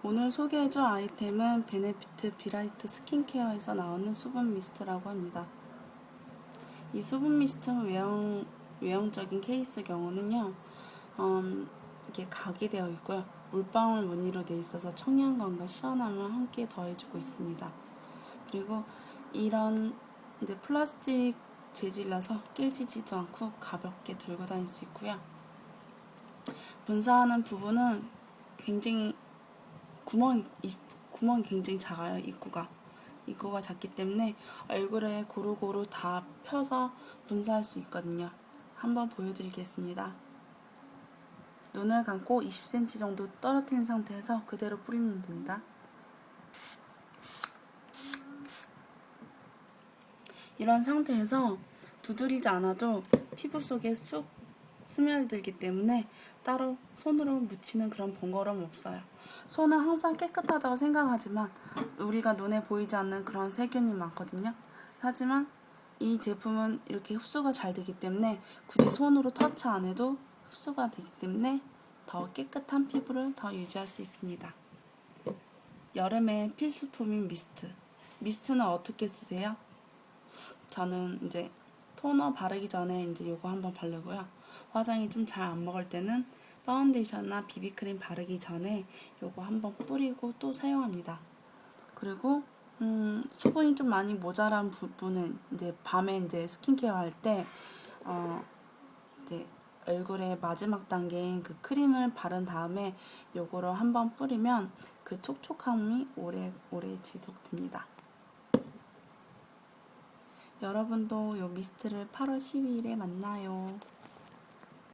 오늘 소개해줄 아이템은 베네피트 비라이트 스킨케어에서 나오는 수분 미스트라고 합니다. 이 수분 미스트 외형, 외형적인 케이스 경우는요, 음, 이게 각이 되어 있고요. 물방울 무늬로 되어 있어서 청량감과 시원함을 함께 더해주고 있습니다. 그리고 이런 이제 플라스틱 재질이라서 깨지지도 않고 가볍게 들고 다닐 수 있고요. 분사하는 부분은 굉장히 구멍이 이- 구멍이 굉장히 작아요 입구가 입구가 작기 때문에 얼굴에 고루고루 다 펴서 분사할 수 있거든요. 한번 보여드리겠습니다. 눈을 감고 20cm 정도 떨어뜨린 상태에서 그대로 뿌리면 된다. 이런 상태에서 두드리지 않아도 피부 속에 쑥 스며들기 때문에 따로 손으로 묻히는 그런 번거로움 없어요. 손은 항상 깨끗하다고 생각하지만 우리가 눈에 보이지 않는 그런 세균이 많거든요. 하지만 이 제품은 이렇게 흡수가 잘 되기 때문에 굳이 손으로 터치 안 해도 흡수가 되기 때문에 더 깨끗한 피부를 더 유지할 수 있습니다. 여름에 필수품인 미스트. 미스트는 어떻게 쓰세요? 저는 이제 토너 바르기 전에 이제 요거 한번 바르고요. 화장이 좀 잘 안 먹을 때는 파운데이션이나 비비크림 바르기 전에 요거 한번 뿌리고 또 사용합니다. 그리고 음, 수분이 좀 많이 모자란 부분은 이제 밤에 이제 스킨케어 할때 어, 이제 얼굴의 마지막 단계인 그 크림을 바른 다음에 요거를 한번 뿌리면 그 촉촉함이 오래 오래 지속됩니다. 여러분도 요 미스트를 8월 12일에 만나요.